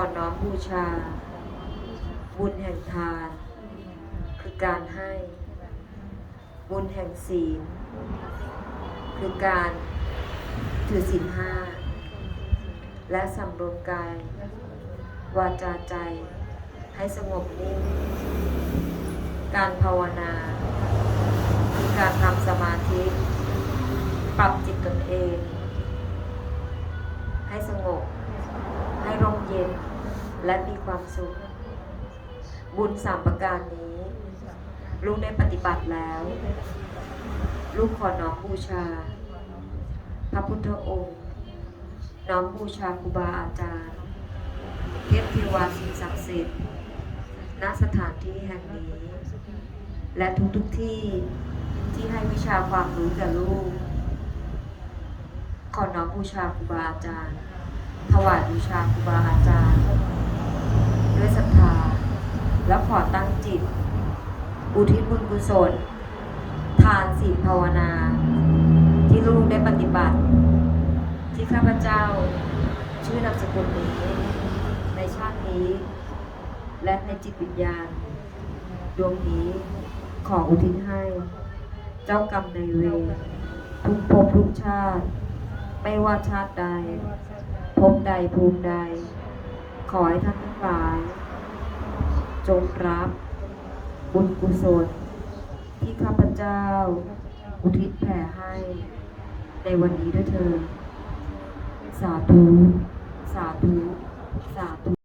อน้อมบูชา บุญแห่งทาน คือการให้ บุญแห่งศีล คือการถือศีลห้า และสำรวมกาย วาจาใจ ให้สงบนิ่ง การภาวนา คือการทำสมาธิ ปรับจิตตนเอง ให้สงบ และมีความสุข บุญสามประการนี้ ลูกได้ปฏิบัติแล้ว ลูกขอน้อมบูชา พระพุทธองค์ น้อมบูชาครูบาอาจารย์ เทพเทวาสิ่งศักดิ์สิทธิ์ณสถานที่แห่งนี้ และทุกๆทที่ที่ให้วิชาความรู้แก่ลูก ขอน้อมบูชาครูบาอาจารย์ ถวายบูชาครูบาอาจารย์ ด้วยศรัทธา และขอตั้งจิต อุทิศบุญกุศล ทานศีลภาวนา ที่ลูกได้ปฏิบัติ ที่ข้าพเจ้าชื่อนามสกุลนี้ ในชาตินี้ และในจิตวิญญาณ ดวงนี้ขออุทิศให้ เจ้ากรรมในเวรทุกภพทุกชาติ ไม่ว่าชาติใดภพใดภูมิใด ขอให้ท่านทั้งหลาย จงรับบุญกุศล ที่ข้าพเจ้า อุทิศแผ่ให้ ในวันนี้ด้วยเถิดสาธุ สาธุ สาธุ